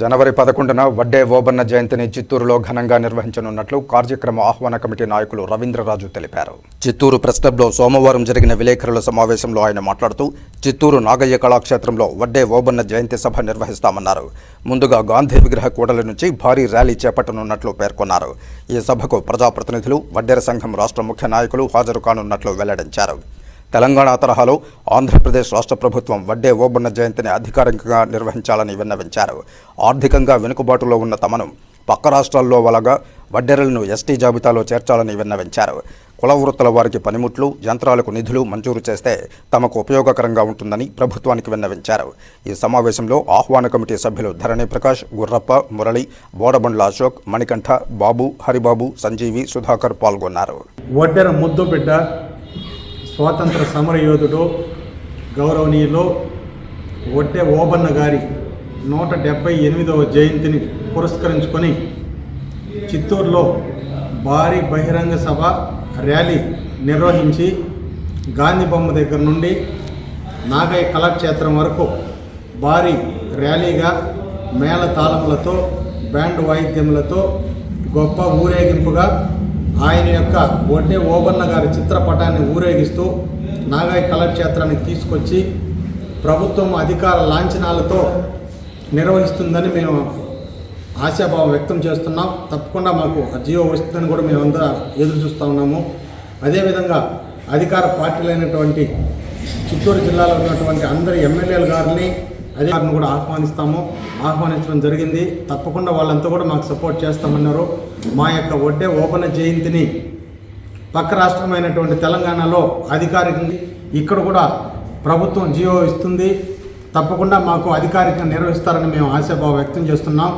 జనవరి పదకొండున వడ్డే ఓబన్న జయంతిని చిత్తూరులో ఘనంగా నిర్వహించనున్నట్లు కార్యక్రమ ఆహ్వాన కమిటీ నాయకులు రవీంద్రరాజు తెలిపారు. చిత్తూరు ప్రెస్ క్లబ్లో సోమవారం జరిగిన విలేకరుల సమావేశంలో ఆయన మాట్లాడుతూ చిత్తూరు నాగయ్య కళాక్షేత్రంలో వడ్డే ఓబన్న జయంతి సభ నిర్వహిస్తామన్నారు. ముందుగా గాంధీ విగ్రహ కూడల నుంచి భారీ ర్యాలీ చేపట్టనున్నట్లు పేర్కొన్నారు. ఈ సభకు ప్రజాప్రతినిధులు వడ్డేర సంఘం రాష్ట్ర ముఖ్య నాయకులు హాజరు కానున్నట్లు వెల్లడించారు. తెలంగాణ తరహాలో ఆంధ్రప్రదేశ్ రాష్ట్ర ప్రభుత్వం వడ్డే ఓబన్న జయంతిని అధికారికంగా నిర్వహించాలని విన్నవించారు. ఆర్థికంగా వెనుకబాటులో ఉన్న తమను పక్క రాష్ట్రాల్లో వలగా వడ్డెరలను ఎస్టీ జాబితాలో చేర్చాలని విన్నవించారు. కుల వృత్తుల వారికి పనిముట్లు యంత్రాలకు నిధులు మంజూరు చేస్తే తమకు ఉపయోగకరంగా ఉంటుందని ప్రభుత్వానికి విన్నవించారు. ఈ సమావేశంలో ఆహ్వాన కమిటీ సభ్యులు ధరణి ప్రకాష్ గుర్రప్ప మురళి బోడబండ్ల అశోక్ మణికంఠ బాబు హరిబాబు సంజీవి సుధాకర్ పాల్గొన్నారు. వడ్డెర ముద్దు బిడ్డ స్వాతంత్ర సమర యోధుడు గౌరవనీయులు ఒడ్డె ఓబన్న గారి నూట డెబ్బై ఎనిమిదవ జయంతిని పురస్కరించుకొని చిత్తూరులో భారీ బహిరంగ సభ ర్యాలీ నిర్వహించి గాంధీ బొమ్మ దగ్గర నుండి నాగయ్య కళాక్షేత్రం వరకు భారీ ర్యాలీగా మేళ తాళములతో బ్యాండ్ వాయిద్యములతో గొప్ప ఊరేగింపుగా ఆయన యొక్క ఒడ్డే ఓబన్న గారి చిత్రపటాన్ని ఊరేగిస్తూ నాగాయ్ కళాక్షేత్రానికి తీసుకొచ్చి ప్రభుత్వం అధికార లాంఛనాలతో నిర్వహిస్తుందని మేము ఆశాభావం వ్యక్తం చేస్తున్నాం. తప్పకుండా మాకు జియో వస్తుందని కూడా మేమంతా ఎదురు చూస్తూ ఉన్నాము. అదేవిధంగా అధికార పార్టీలైనటువంటి చిత్తూరు జిల్లాలో ఉన్నటువంటి అందరి ఎమ్మెల్యేల గారిని అధికారులను కూడా ఆహ్వానిస్తాము. ఆహ్వానించడం జరిగింది. తప్పకుండా వాళ్ళంతా కూడా మాకు సపోర్ట్ చేస్తామన్నారు. మా యొక్క ఒడ్డే ఓపెన జయంతిని పక్క రాష్ట్రమైనటువంటి తెలంగాణలో అధికారికంగా ఇక్కడ కూడా ప్రభుత్వం జియో ఇస్తుంది. తప్పకుండా మాకు అధికారికంగా నిర్వహిస్తారని మేము ఆశాభావం వ్యక్తం చేస్తున్నాం.